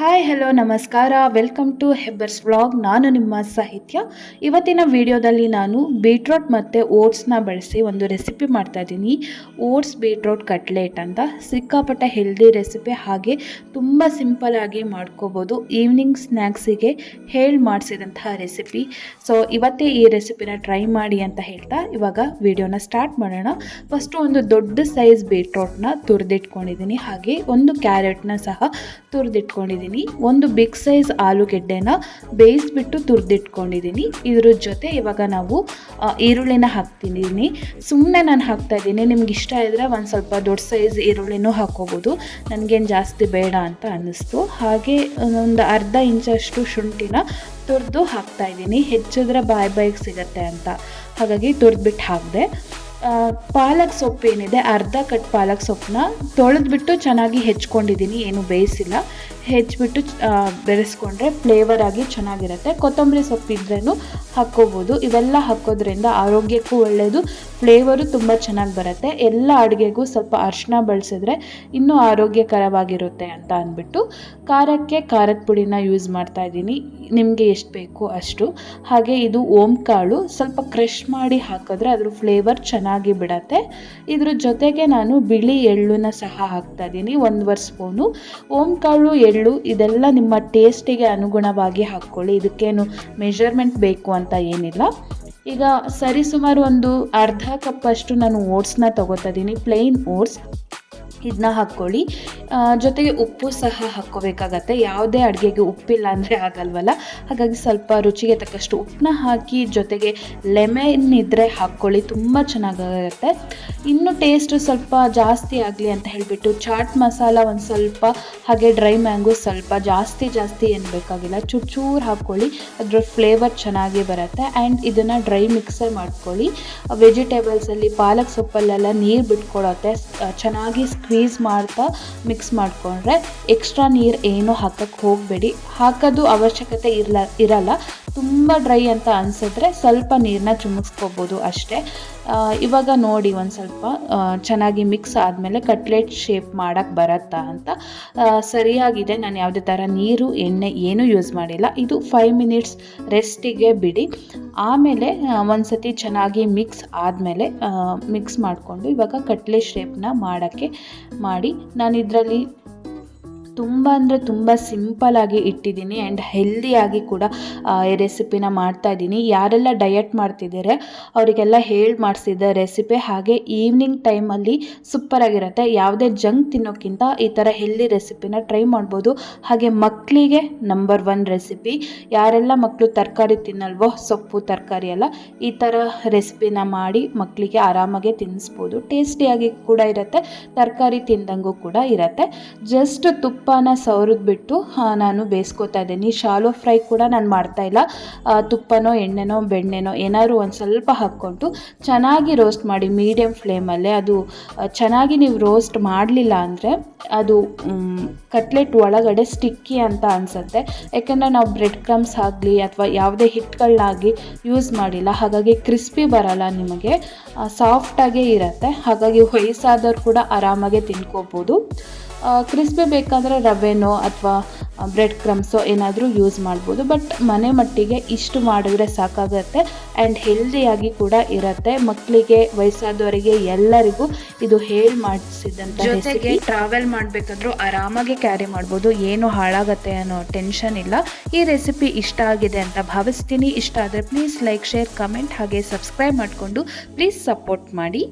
Hi hello ನಮಸ್ಕಾರ. Welcome to Hebbar's vlog ನಾನು ನಿಮ್ಮ ಸಾಹಿತ್ಯ. ಇವತ್ತಿನ ವಿಡಿಯೋದಲ್ಲಿ ನಾನು ಬೀಟ್ರೋಟ್ ಮತ್ತು ಓಟ್ಸ್ನ ಬಳಸಿ ಒಂದು ರೆಸಿಪಿ ಮಾಡ್ತಾಯಿದ್ದೀನಿ ಓಟ್ಸ್ ಬೀಟ್ರೋಟ್ ಕಟ್ಲೆಟ್ ಅಂತ. ಸಿಕ್ಕಾಪಟ್ಟೆ ಹೆಲ್ದಿ ರೆಸಿಪಿ ಹಾಗೆ ತುಂಬ ಸಿಂಪಲಾಗಿ ಮಾಡ್ಕೋಬೋದು. ಈವ್ನಿಂಗ್ ಸ್ನ್ಯಾಕ್ಸಿಗೆ ಹೇಳಿ ಮಾಡಿಸಿದಂತಹ ರೆಸಿಪಿ ಸೊ ಇವತ್ತೇ ಈ ರೆಸಿಪಿನ ಟ್ರೈ ಮಾಡಿ ಅಂತ ಹೇಳ್ತಾ ಇವಾಗ ವಿಡಿಯೋನ ಸ್ಟಾರ್ಟ್ ಮಾಡೋಣ. ಫಸ್ಟು ಒಂದು ದೊಡ್ಡ ಸೈಜ್ ಬೀಟ್ರೋಟ್ನ ತುರಿದಿಟ್ಕೊಂಡಿದ್ದೀನಿ. ಹಾಗೆ ಒಂದು ಕ್ಯಾರೆಟ್ನ ಸಹ ತುರಿದಿಟ್ಕೊಂಡಿದ್ದೀನಿ. ಒಂದು ಬಿಗ್ ಸೈಜ್ ಆಲೂಗೆಡ್ಡೆನ ಬೇಯಿಸ್ಬಿಟ್ಟು ತುರಿದಿಟ್ಕೊಂಡಿದ್ದೀನಿ. ಇದ್ರ ಜೊತೆ ಇವಾಗ ನಾವು ಈರುಳ್ಳಿನ ಹಾಕ್ತಿದ್ದೀನಿ. ಸುಮ್ಮನೆ ನಾನು ಹಾಕ್ತಾ ಇದ್ದೀನಿ. ನಿಮ್ಗೆ ಇಷ್ಟ ಇದ್ದರೆ ಒಂದು ಸ್ವಲ್ಪ ದೊಡ್ಡ ಸೈಜ್ ಈರುಳ್ಳಿನೂ ಹಾಕೋಬೋದು ನನಗೇನು ಜಾಸ್ತಿ ಬೇಡ ಅಂತ ಅನ್ನಿಸ್ತು. ಹಾಗೆ, ಒಂದು ಅರ್ಧ ಇಂಚಷ್ಟು ಶುಂಠಿನ ತುರಿದು ಹಾಕ್ತಾ ಇದ್ದೀನಿ. ಹೆಚ್ಚಿದ್ರೆ ಬಾಯಿ ಬಾಯಿಗೆ ಸಿಗತ್ತೆ ಅಂತ. ಹಾಗಾಗಿ ತುರಿದ್ಬಿಟ್ಟು ಹಾಕಿದೆ. ಪಾಲಕ್ ಸೊಪ್ಪು ಏನಿದೆ, ಅರ್ಧ ಕಟ್ ಪಾಲಕ್ ಸೊಪ್ಪನ್ನ ತೊಳೆದ್ಬಿಟ್ಟು ಚೆನ್ನಾಗಿ ಹೆಚ್ಕೊಂಡಿದ್ದೀನಿ. ಏನು ಬೇಯಿಸಿಲ್ಲ. ಹೆಚ್ಚಿಬಿಟ್ಟು ಬೆರೆಸ್ಕೊಂಡ್ರೆ ಫ್ಲೇವರ್ ಆಗಿ ಚೆನ್ನಾಗಿರುತ್ತೆ. ಕೊತ್ತಂಬರಿ ಸೊಪ್ಪು ಇದ್ರೂ ಹಾಕ್ಕೋಬೋದು. ಇವೆಲ್ಲ ಹಾಕೋದ್ರಿಂದ ಆರೋಗ್ಯಕ್ಕೂ ಒಳ್ಳೆಯದು ಫ್ಲೇವರು ತುಂಬ ಚೆನ್ನಾಗಿ ಬರುತ್ತೆ. ಎಲ್ಲ ಅಡುಗೆಗೂ ಸ್ವಲ್ಪ ಅರಿಶಿನ ಬಳಸಿದ್ರೆ ಇನ್ನೂ ಆರೋಗ್ಯಕರವಾಗಿರುತ್ತೆ ಅಂತ ಅಂದ್ಬಿಟ್ಟು ಖಾರಕ್ಕೆ ಖಾರದ ಪುಡಿನ ಯೂಸ್ ಮಾಡ್ತಾ ಇದ್ದೀನಿ. ನಿಮಗೆ ಎಷ್ಟು ಬೇಕು ಅಷ್ಟು. ಹಾಗೆ ಇದು ಓಂ ಕಾಳು, ಸ್ವಲ್ಪ ಕ್ರಷ್ ಮಾಡಿ ಹಾಕಿದ್ರೆ ಅದ್ರ ಫ್ಲೇವರ್ ಚೆನ್ನಾಗಿ ಬಿಡತ್ತೆ. ಇದ್ರ ಜೊತೆಗೆ ನಾನು ಬಿಳಿ ಎಳ್ಳನ್ನ ಸಹ ಹಾಕ್ತಾ ಇದ್ದೀನಿ, ಒಂದುವರೆ ಸ್ಪೂನು ಓಂ ಕಾಳು ಎಳ್ಳು ಇದೆಲ್ಲ ನಿಮ್ಮ ಟೇಸ್ಟಿಗೆ ಅನುಗುಣವಾಗಿ ಹಾಕ್ಕೊಳ್ಳಿ. ಇದಕ್ಕೇನು ಮೆಷರ್ಮೆಂಟ್ ಬೇಕು ಅಂತ ಏನಿಲ್ಲ. ಈಗ ಸರಿಸುಮಾರು ಒಂದು ಅರ್ಧ ಕಪ್ಪಷ್ಟು ನಾನು ಓಟ್ಸ್ನ ತೊಗೋತಾ ಇದ್ದೀನಿ ಪ್ಲೈನ್ ಓಟ್ಸ್ ಇದನ್ನ ಹಾಕ್ಕೊಳ್ಳಿ. ಜೊತೆಗೆ ಉಪ್ಪು ಸಹ ಹಾಕ್ಕೋಬೇಕಾಗತ್ತೆ. ಯಾವುದೇ ಅಡುಗೆಗೆ ಉಪ್ಪಿಲ್ಲ ಅಂದರೆ ಆಗಲ್ವಲ್ಲ? ಹಾಗಾಗಿ ಸ್ವಲ್ಪ ರುಚಿಗೆ ತಕ್ಕಷ್ಟು ಉಪ್ಪನ್ನ ಹಾಕಿ ಜೊತೆಗೆ ಲೆಮೆನ್ ಇದ್ದರೆ ಹಾಕ್ಕೊಳ್ಳಿ. ತುಂಬ ಚೆನ್ನಾಗಾಗುತ್ತೆ. ಇನ್ನು ಟೇಸ್ಟ್ ಸ್ವಲ್ಪ ಜಾಸ್ತಿ ಆಗಲಿ ಅಂತ ಹೇಳಿಬಿಟ್ಟು ಚಾಟ್ ಮಸಾಲ ಒಂದು ಸ್ವಲ್ಪ, ಹಾಗೆ ಡ್ರೈ ಮ್ಯಾಂಗೋ ಸ್ವಲ್ಪ ಜಾಸ್ತಿ ಜಾಸ್ತಿ ಏನು ಬೇಕಾಗಿಲ್ಲ. ಚೂರು ಹಾಕ್ಕೊಳ್ಳಿ. ಅದರ ಫ್ಲೇವರ್ ಚೆನ್ನಾಗಿ ಬರುತ್ತೆ. ಆ್ಯಂಡ್ ಇದನ್ನು ಡ್ರೈ ಮಿಕ್ಸರ್ ಮಾಡ್ಕೊಳ್ಳಿ. ವೆಜಿಟೇಬಲ್ಸಲ್ಲಿ ಪಾಲಕ್ ಸೊಪ್ಪಲ್ಲೆಲ್ಲ ನೀರು ಬಿಟ್ಕೊಳತ್ತೆ. ಸ್- ಚೆನ್ನಾಗಿ ಸ್ಕ್ವೀಸ್ ಮಾಡ್ತಾ ಮಿಕ್ಸ್ ಮಾಡಿಕೊಂಡ್ರೆ ಎಕ್ಸ್ಟ್ರಾ ನೀರು ಏನೂ ಹಾಕಕ್ಕೆ ಹೋಗಬೇಡಿ. ಹಾಕೋದು ಅವಶ್ಯಕತೆ ಇರಲ್ಲ ಇರಲ್ಲ. ತುಂಬ ಡ್ರೈ ಅಂತ ಅನಿಸಿದ್ರೆ ಸ್ವಲ್ಪ ನೀರನ್ನ ಚುಮುಕ್ಸ್ಕೋಬೋದು ಅಷ್ಟೇ. ಇವಾಗ ನೋಡಿ ಒಂದು ಸ್ವಲ್ಪ ಚೆನ್ನಾಗಿ ಮಿಕ್ಸ್ ಆದಮೇಲೆ ಕಟ್ಲೆಟ್ ಶೇಪ್ ಮಾಡೋಕ್ಕೆ ಬರತ್ತಾ ಅಂತ. ಸರಿಯಾಗಿದೆ, ನಾನು ಯಾವುದೇ ಥರ ನೀರು, ಎಣ್ಣೆ ಏನೂ ಯೂಸ್ ಮಾಡಿಲ್ಲ. ಇದು ಫೈವ್ ಮಿನಿಟ್ಸ್ ರೆಸ್ಟಿಗೆ ಬಿಡಿ. ಆಮೇಲೆ ಒಂದು ಸತಿ ಚೆನ್ನಾಗಿ ಮಿಕ್ಸ್ ಆದಮೇಲೆ ಮಿಕ್ಸ್ ಮಾಡಿಕೊಂಡು ಇವಾಗ ಕಟ್ಲೆ ಶೇಪ್ನ ಮಾಡೋಕ್ಕೆ ಮಾಡಿ, ನಾನು ಇದರಲ್ಲಿ ತುಂಬ ಅಂದರೆ ತುಂಬ ಸಿಂಪಲಾಗಿ ಇಟ್ಟಿದ್ದೀನಿ ಆ್ಯಂಡ್ ಹೆಲ್ದಿಯಾಗಿ ಕೂಡ ಈ ರೆಸಿಪಿನ ಮಾಡ್ತಾ ಇದ್ದೀನಿ. ಯಾರೆಲ್ಲ ಡಯಟ್ ಮಾಡ್ತಿದ್ದಾರೆ ಅವರಿಗೆಲ್ಲ ಹೇಳಿ ಮಾಡಿಸಿದ ರೆಸಿಪಿ ಹಾಗೆ ಈವ್ನಿಂಗ್ ಟೈಮಲ್ಲಿ ಸೂಪರಾಗಿರುತ್ತೆ ಯಾವುದೇ ಜಂಕ್ ತಿನ್ನೋಕ್ಕಿಂತ ಈ ಥರ ಹೆಲ್ದಿ ರೆಸಿಪಿನ ಟ್ರೈ ಮಾಡ್ಬೋದು. ಹಾಗೆ ಮಕ್ಕಳಿಗೆ ನಂಬರ್ ಒನ್ ರೆಸಿಪಿ ಯಾರೆಲ್ಲ ಮಕ್ಕಳು ತರಕಾರಿ ತಿನ್ನಲ್ವೋ, ಸೊಪ್ಪು, ತರಕಾರಿ ಎಲ್ಲ ಈ ಥರ ರೆಸಿಪಿನ ಮಾಡಿ ಮಕ್ಕಳಿಗೆ ಆರಾಮಾಗೆ ತಿನ್ನಿಸ್ಬೋದು ಟೇಸ್ಟಿಯಾಗಿ ಕೂಡ ಇರುತ್ತೆ, ತರಕಾರಿ ತಿಂದಂಗೂ ಕೂಡ ಇರುತ್ತೆ. ಜಸ್ಟ್ ತುಪ್ಪನ ಸವರಿದ್ಬಿಟ್ಟು ನಾನು ಬೇಯಿಸ್ಕೊತಾ ಇದ್ದೀನಿ. ಶಾಲೋ ಫ್ರೈ ಕೂಡ ನಾನು ಮಾಡ್ತಾ ಇಲ್ಲ. ತುಪ್ಪನೋ, ಎಣ್ಣೆನೋ, ಬೆಣ್ಣೆನೋ ಏನಾದ್ರು ಒಂದು ಸ್ವಲ್ಪ ಹಾಕ್ಕೊಂಡು ಚೆನ್ನಾಗಿ ರೋಸ್ಟ್ ಮಾಡಿ ಮೀಡಿಯಮ್ ಫ್ಲೇಮಲ್ಲೇ ಅದು ಚೆನ್ನಾಗಿ ನೀವು ರೋಸ್ಟ್ ಮಾಡಲಿಲ್ಲ ಅಂದರೆ ಅದು ಕಟ್ಲೆಟ್ ಒಳಗಡೆ ಸ್ಟಿಕ್ಕಿ ಅಂತ ಅನಿಸುತ್ತೆ. ಯಾಕೆಂದರೆ ನಾವು ಬ್ರೆಡ್ ಕ್ರಮ್ಸ್ ಆಗಲಿ ಅಥವಾ ಯಾವುದೇ ಹಿಟ್ಗಳನ್ನಾಗಿ ಯೂಸ್ ಮಾಡಿಲ್ಲ. ಹಾಗಾಗಿ ಕ್ರಿಸ್ಪಿ ಬರಲ್ಲ ನಿಮಗೆ. ಸಾಫ್ಟಾಗೇ ಇರುತ್ತೆ. ಹಾಗಾಗಿ ವಯಸ್ಸಾದವ್ರು ಕೂಡ ಆರಾಮಾಗೆ ತಿನ್ಕೋಬೋದು. ಕ್ರಿಸ್ಪಿ ಬೇಕಾದರೆ ರವೆನೋ ಅಥವಾ ಬ್ರೆಡ್ ಕ್ರಮ್ಸೋ ಏನಾದರೂ ಯೂಸ್ ಮಾಡ್ಬೋದು. ಬಟ್ ಮನೆ ಮಟ್ಟಿಗೆ ಇಷ್ಟು ಮಾಡಿದ್ರೆ ಸಾಕಾಗತ್ತೆ ಆ್ಯಂಡ್ ಹೆಲ್ದಿಯಾಗಿ ಕೂಡ ಇರುತ್ತೆ. ಮಕ್ಕಳಿಗೆ ವಯಸ್ಸಾದವರಿಗೆ ಎಲ್ಲರಿಗೂ ಇದು ಹೇಳಿ ಮಾಡಿಸಿದಂಥ ಜೊತೆಗೆ ಟ್ರಾವೆಲ್ ಮಾಡಬೇಕಾದ್ರೂ ಆರಾಮಾಗಿ ಕ್ಯಾರಿ ಮಾಡ್ಬೋದು. ಏನು ಹಾಳಾಗತ್ತೆ ಅನ್ನೋ ಟೆನ್ಷನ್ ಇಲ್ಲ. ಈ ರೆಸಿಪಿ ಇಷ್ಟ ಆಗಿದೆ ಅಂತ ಭಾವಿಸ್ತೀನಿ. ಇಷ್ಟ ಆದರೆ ಪ್ಲೀಸ್ ಲೈಕ್ ಶೇರ್ ಕಮೆಂಟ್ ಹಾಗೆ ಸಬ್ಸ್ಕ್ರೈಬ್ ಮಾಡಿಕೊಂಡು ಪ್ಲೀಸ್ ಸಪೋರ್ಟ್ ಮಾಡಿ.